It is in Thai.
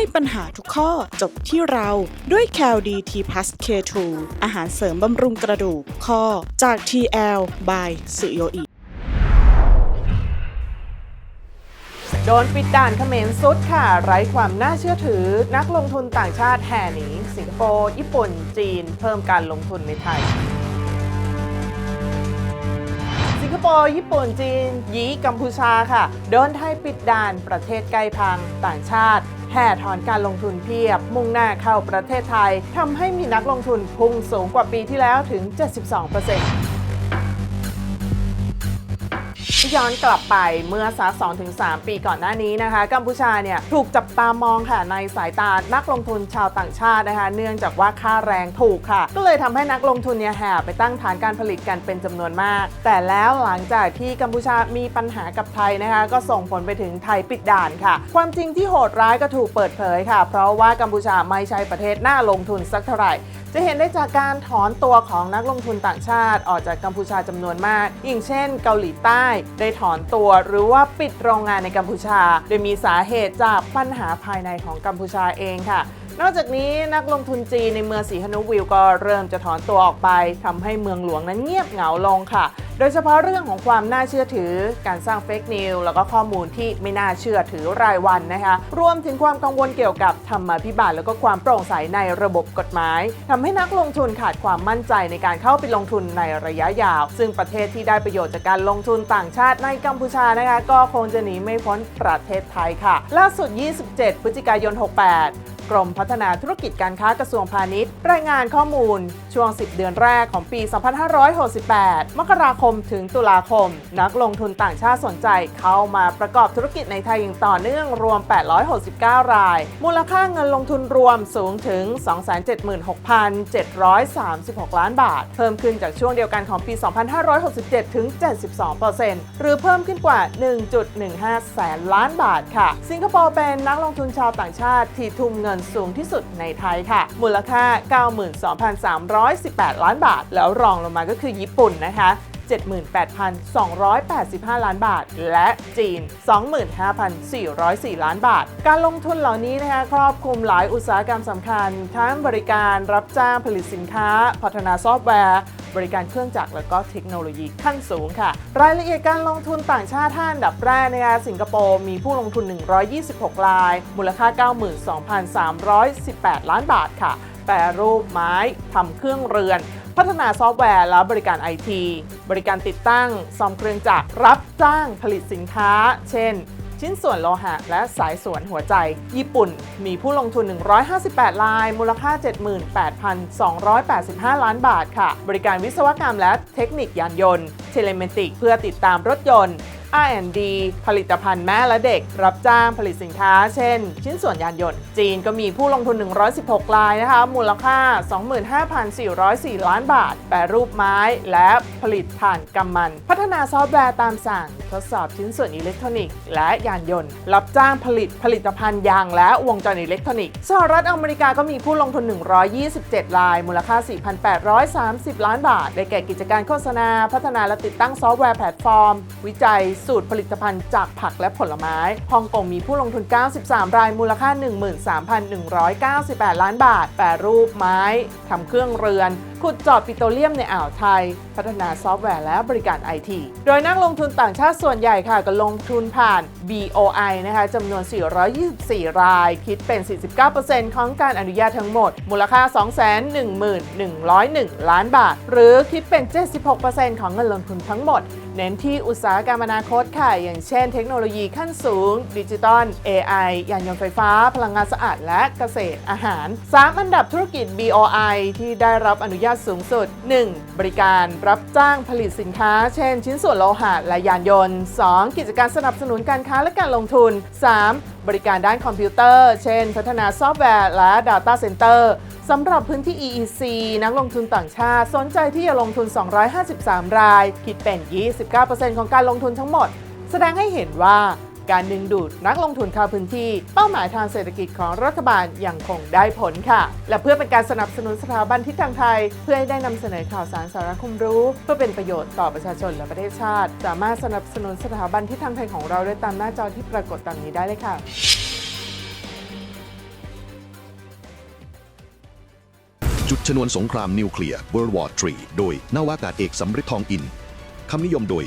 ให้ปัญหาทุกข้อจบที่เราด้วย c a l d t plus K2 อาหารเสริมบำรุงกระดูกข้อจาก TL by สุโยอิโดนปิดด่านเขมรสุดค่ะ ไร้ความน่าเชื่อถือ นักลงทุนต่างชาติแห่หนีสิงคโปร์ญี่ปุ่น จีน เพิ่มการลงทุนในไทย สิงคโปร์ญี่ปุ่นจีน ยีกัมพูชาค่ะ โดนไทยปิดด่านประเทศใกล้พังต่างชาติ แห่ถอนการลงทุนเพียบ มุ่งหน้าเข้าประเทศไทยทำให้มีนักลงทุนพุ่งสูงกว่าปีที่แล้วถึง 72% ย้อนกลับไปเมื่อสัก2-3ปีก่อนหน้านี้นะคะ กัมพูชาเนี่ยถูกจับตามองค่ะในสายตานักลงทุนชาวต่างชาตินะคะ เนื่องจากว่าค่าแรงถูกค่ะ ก็เลยทำให้นักลงทุนเนี่ยแห่ไปตั้งฐานการผลิตกันเป็นจำนวนมาก แต่แล้วหลังจากที่กัมพูชามีปัญหากับไทยนะคะ ก็ส่งผลไปถึงไทยปิดด่านค่ะ ความจริงที่โหดร้ายก็ถูกเปิดเผยค่ะ เพราะว่ากัมพูชาไม่ใช่ประเทศน่าลงทุนสักเท่าไหร่จะเห็นได้จากการถอนตัวของนักลงทุนต่างชาติ ออกจากกัมพูชาจำนวนมากอย่างเช่น เกาหลีใต้ได้ถอนตัวหรือว่าปิดโรงงานในกัมพูชา โดยมีสาเหตุจากปัญหาภายในของกัมพูชาเองค่ะ นอกจากนี้นักลงทุนจีนในเมืองสีฮนุวิลก็เริ่มจะถอนตัวออกไปทำให้เมืองหลวงนั้นเงียบเหงาลงค่ะ โดยเฉพาะเรื่องของความน่าเชื่อถือ การสร้างเฟกนิวแล้วก็ข้อมูลที่ไม่น่าเชื่อถือรายวันนะคะ รวมถึงความกังวลเกี่ยวกับธรรมาภิบาลแล้วก็ความโปร่งใสในระบบกฎหมายทำให้นักลงทุนขาดความมั่นใจในการเข้าไปลงทุนในระยะยาว ซึ่งประเทศที่ได้ประโยชน์จากการลงทุนต่างชาติในกัมพูชานะคะ ก็คงจะหนีไม่พ้นประเทศไทยค่ะ ล่าสุด 27 พฤศจิกายน 68 กรมพัฒนาธุรกิจการค้ากระทรวงพาณิชย์ รายงานข้อมูล ช่วง 10 เดือนแรกของปี 2568 มกราคมถึงตุลาคม นักลงทุนต่างชาติสนใจเข้ามาประกอบธุรกิจในไทยอย่างต่อเนื่องรวม 869 ราย มูลค่าเงินลงทุนรวมสูงถึง 276,736 ล้านบาท เพิ่มขึ้นจากช่วงเดียวกันของปี 2567 ถึง 72%หรือเพิ่มขึ้นกว่า 1.15 แสนล้านบาทค่ะ สิงคโปร์เป็นนักลงทุนชาวต่างชาติที่ทุ่มเงินสูงที่สุดในไทยค่ะ มูลค่า 92,318 ล้านบาท แล้วรองลงมาก็คือญี่ปุ่นนะคะ 78,285 ล้านบาท และจีน 25,404 ล้านบาท การลงทุนเหล่านี้นะคะครอบคลุมหลายอุตสาหกรรมสำคัญ ทั้งบริการรับจ้างผลิตสินค้า พัฒนาซอฟต์แวร์ บริการเครื่องจักรและก็เทคโนโลยีขั้นสูงค่ะ รายละเอียดการลงทุนต่างชาติท่าอันดับแรกนะคะสิงคโปร์มีผู้ลงทุน 126 ราย มูลค่า 92,318 ล้านบาทค่ะแปรรูปไม้ทำเครื่องเรือน พัฒนาซอฟต์แวร์และบริการไอทีบริการติดตั้งซ่อมเครื่องจักรรับจ้างผลิตสินค้า เช่น ชิ้นส่วนโลหะ และสายส่วนหัวใจ ญี่ปุ่น มีผู้ลงทุน 158ราย มูลค่า 78,285 ล้านบาทค่ะ บริการวิศวกรรมและเทคนิคยานยนต์ เทเลเมติกเพื่อติดตามรถยนต์ R&D ผลิตภัณฑ์แม่และเด็ก รับจ้างผลิตสินค้า เช่น ชิ้นส่วนยานยนต์ จีนก็มีผู้ลงทุน 116รายนะคะ มูลค่า 25,404 ล้านบาท แปรรูปไม้และผลิตถ่านกำมัน พัฒนาซอฟต์แวร์ตามสั่ง ทดสอบชิ้นส่วนอิเล็กทรอนิกส์และยานยนต์ รับจ้างผลิตผลิตภัณฑ์ยางและวงจรอิเล็กทรอนิกส์สหรัฐอเมริกาก็มีผู้ลงทุน 127ราย มูลค่า 4,830 ล้านบาท ได้แก่กิจการโฆษณา พัฒนาและติดตั้งซอฟต์แวร์แพลตฟอร์ม วิจัยสูตรผลิตภัณฑ์จากผักและผลไม้ฮ่องกงมีผู้ลงทุน 93 รายมูลค่า 13,198 ล้านบาท แปรรูปไม้ทำเครื่องเรือนขุดเจาะปิโตรเลียมในอ่าวไทย พัฒนาซอฟต์แวร์และบริการไอที โดยนักลงทุนต่างชาติส่วนใหญ่ค่ะ ก็ลงทุนผ่าน BOI นะคะจำนวน 424 ราย คิดเป็น 49%ของการอนุญาตทั้งหมด มูลค่า 211,101 ล้านบาท หรือคิดเป็น 76%ของเงินลงทุนทั้งหมด เน้นที่อุตสาหกรรมอนาคตค่ะ อย่างเช่นเทคโนโลยีขั้นสูง ดิจิตอล AI ยานยนต์ไฟฟ้า พลังงานสะอาดและเกษตรอาหาร 3 อันดับธุรกิจ BOI ที่ได้รับอนุญาตสูงสุด 1. บริการรับจ้างผลิตสินค้า เช่น ชิ้นส่วนโลหะและยานยนต์ 2. กิจการสนับสนุนการค้าและการลงทุน 3. บริการด้านคอมพิวเตอร์ เช่น พัฒนาซอฟต์แวร์และ Data Center สำหรับพื้นที่ EEC นักลงทุนต่างชาติ สนใจที่จะลงทุน 253 ราย คิดเป็น 29%ของการลงทุนทั้งหมด แสดงให้เห็นว่า การดึงดูดนักลงทุนเข้าพื้นที่ เป้าหมายทางเศรษฐกิจของรัฐบาลยังคงได้ผลค่ะ และเพื่อเป็นการสนับสนุนสถาบันทิศทางไทย เพื่อให้ได้นำเสนอข่าวสารสารคุมรู้ เพื่อเป็นประโยชน์ต่อประชาชนและประเทศชาติ สามารถสนับสนุนสถาบันทิศทางไทยของเราได้ตามหน้าจอที่ปรากฏตามนี้ได้เลยค่ะจุดชนวนสงครามนิวเคลียร์ World War 3 โดยนาวากาศเอกสำริดทองอิน คำนิยมโดย